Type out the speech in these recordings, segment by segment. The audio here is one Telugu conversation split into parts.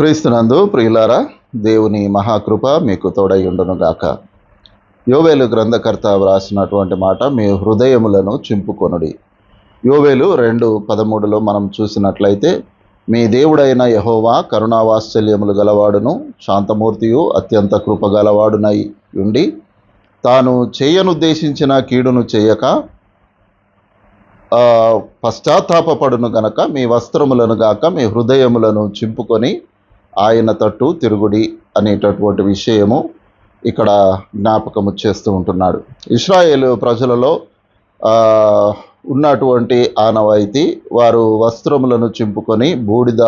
క్రీస్తునందు ప్రియులారా దేవుని మహాకృప మీకు తోడై గాక. యోవేలు గ్రంథకర్త వ్రాసినటువంటి మాట మీ హృదయములను చింపుకొనుడి. యోవేలు రెండు పదమూడులో మనం చూసినట్లయితే మీ దేవుడైన యహోవా కరుణావాత్సల్యములు గలవాడును శాంతమూర్తియు అత్యంత కృప గలవాడునై ఉండి తాను చేయనుద్దేశించిన కీడును చేయక పశ్చాత్తాపడును పశ్చాత్తాపపడును గనక మీ వస్త్రములను గాక మీ హృదయములను చింపుకొని ఆయన తట్టు తిరుగుడి అనేటటువంటి విషయము ఇక్కడ జ్ఞాపకము చేస్తూ ఉంటున్నాడు. ఇస్రాయేలు ప్రజలలో ఉన్నటువంటి ఆనవాయితీ వారు వస్త్రములను చింపుకొని బూడిద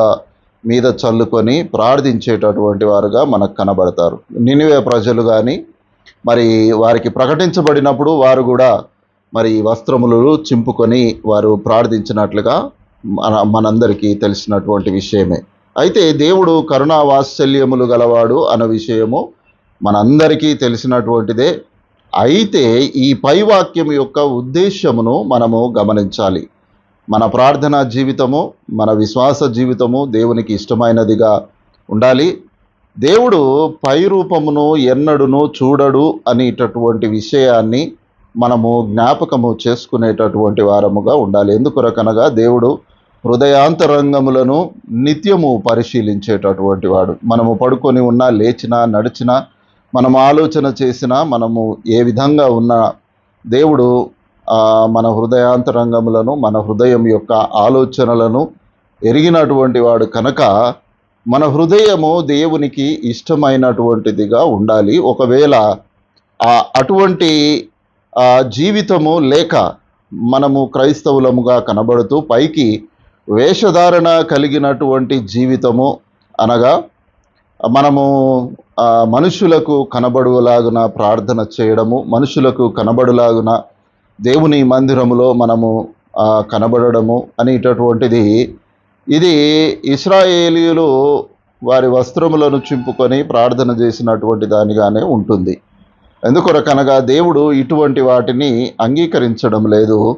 మీద చల్లుకొని ప్రార్థించేటటువంటి వారుగా మనకు కనబడతారు. నినివే ప్రజలు కానీ మరి వారికి ప్రకటించబడినప్పుడు వారు కూడా మరి వస్త్రములు చింపుకొని వారు ప్రార్థించినట్లుగా మన మనందరికీ తెలిసినటువంటి విషయమే. అయితే దేవుడు కరుణా వాత్సల్యములు గలవాడు అన్న విషయము మనందరికీ తెలిసినటువంటిదే. అయితే ఈ పై వాక్యం యొక్క ఉద్దేశమును మనము గమనించాలి. మన ప్రార్థనా జీవితము మన విశ్వాస జీవితము దేవునికి ఇష్టమైనదిగా ఉండాలి. దేవుడు పై రూపమును ఎన్నడును చూడడు అనేటటువంటి విషయాన్ని మనము జ్ఞాపకము చేసుకునేటటువంటి వారముగా ఉండాలి. ఎందుకు రకనగా దేవుడు హృదయాంతరంగములను నిత్యము పరిశీలించేటటువంటి వాడు. మనము పడుకొని ఉన్నా లేచినా నడిచినా మనం ఆలోచన చేసినా మనము ఏ విధంగా ఉన్న దేవుడు మన హృదయాంతరంగములను మన హృదయం యొక్క ఆలోచనలను ఎరిగినటువంటి వాడు కనుక మన హృదయము దేవునికి ఇష్టమైనటువంటిదిగా ఉండాలి. ఒకవేళ ఆ అటువంటి ఆ జీవితము లేక మనము క్రైస్తవులముగా కనబడుతూ పైకి వేషధారణ కలిగినటువంటి జీవితము అనగా మనము మనుషులకు కనబడులాగున ప్రార్థన చేయడము మనుషులకు కనబడులాగున దేవుని మందిరములో మనము కనబడము అనేటటువంటిది. ఇది ఇస్రాయేలీయులు వారి వస్త్రములను చింపుకొని ప్రార్థన చేసినటువంటి దానిగానే ఉంటుంది. ఎందుకొరకనగా దేవుడు ఇటువంటి వాటిని అంగీకరించడం లేదు.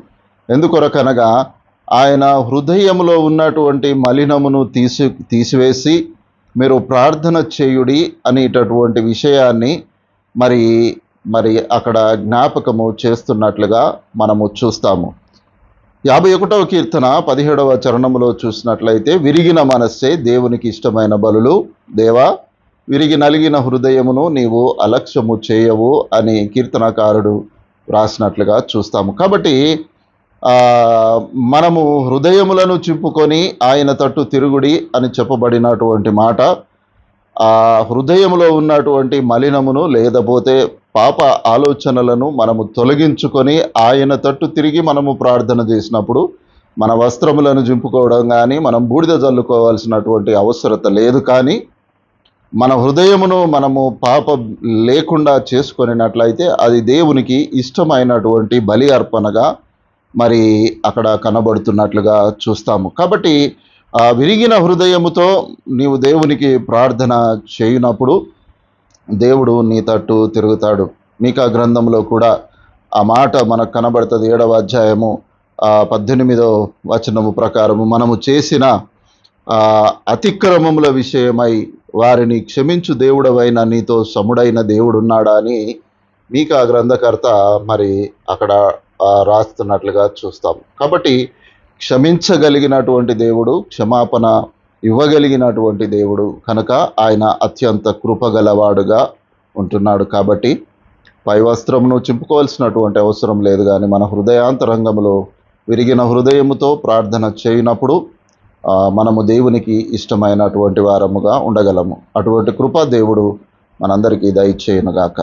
ఎందుకొరకనగా ఆయన హృదయములో ఉన్నటువంటి మలినమును తీసి తీసివేసి మీరు ప్రార్థన చేయుడి అనేటటువంటి విషయాన్ని మరి మరి అక్కడ జ్ఞాపకము చేస్తున్నట్లుగా మనము చూస్తాము. యాభై ఒకటవ కీర్తన పదిహేడవ చరణములో చూసినట్లయితే విరిగిన మనస్సే దేవునికి ఇష్టమైన బలులు. దేవా విరిగి నలిగిన హృదయమును నీవు అలక్ష్యము చేయవు అని కీర్తనకారుడు వ్రాసినట్లుగా చూస్తాము. కాబట్టి మనము హృదయములను చింపుకొని ఆయన తట్టు తిరుగుడి అని చెప్పబడినటువంటి మాట. ఆ హృదయములో ఉన్నటువంటి మలినమును లేకపోతే పాప ఆలోచనలను మనము తొలగించుకొని ఆయన తట్టు తిరిగి మనము ప్రార్థన చేసినప్పుడు మన వస్త్రములను చింపుకోవడం కానీ మనం బూడిద జల్లుకోవాల్సినటువంటి అవసరత లేదు కానీ మన హృదయమును మనము పాప లేకుండా చేసుకొనినట్లయితే అది దేవునికి ఇష్టమైనటువంటి బలి అర్పణగా మరి అక్కడ కనబడుతున్నట్లుగా చూస్తాము. కాబట్టి ఆ విరిగిన హృదయముతో నీవు దేవునికి ప్రార్థన చేయనప్పుడు దేవుడు నీ తట్టు తిరుగుతాడు. మీకా గ్రంథంలో కూడా ఆ మాట మనకు కనబడుతుంది. ఏడవ అధ్యాయము పద్దెనిమిదో వచనము ప్రకారము మనము చేసిన అతిక్రమముల విషయమై వారిని క్షమించు దేవుడవైన నీతో సముడైన దేవుడున్నాడా అని మీకా గ్రంథకర్త మరి అక్కడ రాస్తున్నట్లుగా చూస్తాం. కాబట్టి క్షమించగలిగినటువంటి దేవుడు క్షమాపణ ఇవ్వగలిగినటువంటి దేవుడు కనుక ఆయన అత్యంత కృపగలవాడుగా ఉంటున్నాడు కాబట్టి పై వస్త్రమును చింపుకోవాల్సినటువంటి అవసరం లేదు కానీ మన హృదయాంతరంగంలో విరిగిన హృదయముతో ప్రార్థన చేయనప్పుడు మనము దేవునికి ఇష్టమైనటువంటి వారముగా ఉండగలము. అటువంటి కృప దేవుడు మనందరికీ దయచేయనుగాక.